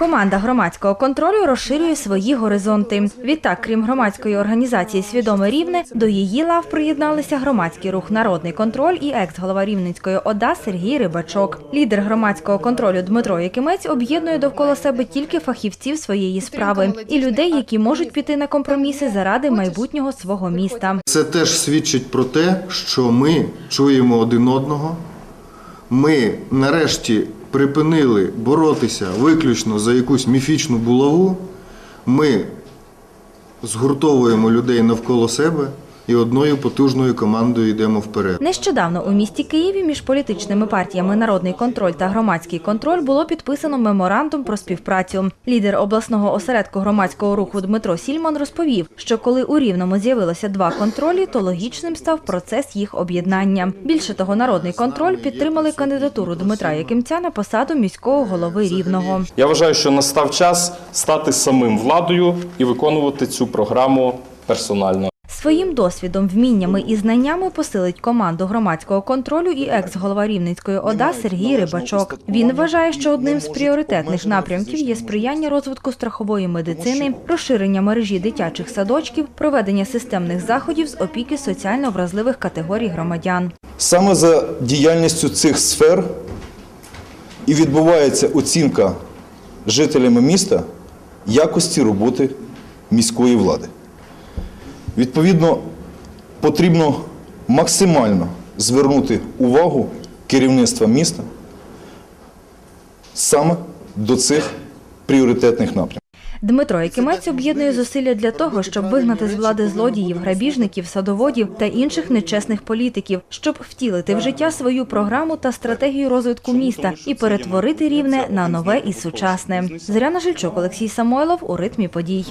Команда громадського контролю розширює свої горизонти. Відтак, крім громадської організації Свідоме Рівне, до її лав приєдналися громадський рух Народний контроль і екс-голова Рівненської ОДА Сергій Рибачок. Лідер громадського контролю Дмитро Якимець об'єднує довкола себе тільки фахівців своєї справи і людей, які можуть піти на компроміси заради майбутнього свого міста. Це теж свідчить про те, що ми чуємо один одного. Ми нарешті припинили боротися виключно за якусь міфічну булаву. Ми згуртовуємо людей навколо себе і одною потужною командою йдемо вперед. Нещодавно у місті Києві між політичними партіями Народний контроль та громадський контроль було підписано меморандум про співпрацю. Лідер обласного осередку громадського руху Дмитро Сільман розповів, що коли у Рівному з'явилося два контролі, то логічним став процес їх об'єднання. Більше того, народний контроль підтримали кандидатуру Дмитра Якимця на посаду міського голови Рівного. Я вважаю, що настав час стати самим владою і виконувати цю програму персонально. Своїм досвідом, вміннями і знаннями посилить команду громадського контролю і екс-голова Рівненської ОДА Сергій Рибачок. Він вважає, що одним з пріоритетних напрямків є сприяння розвитку страхової медицини, розширення мережі дитячих садочків, проведення системних заходів з опіки соціально вразливих категорій громадян. Саме за діяльністю цих сфер і відбувається оцінка жителями міста якості роботи міської влади. Відповідно, потрібно максимально звернути увагу керівництва міста саме до цих пріоритетних напрямків. Дмитро Якимець об'єднує зусилля для того, щоб вигнати з влади злодіїв, грабіжників, садоводів та інших нечесних політиків, щоб втілити в життя свою програму та стратегію розвитку міста і перетворити рівне на нове і сучасне. Зоряна Жильчук, Олексій Самойлов у ритмі подій.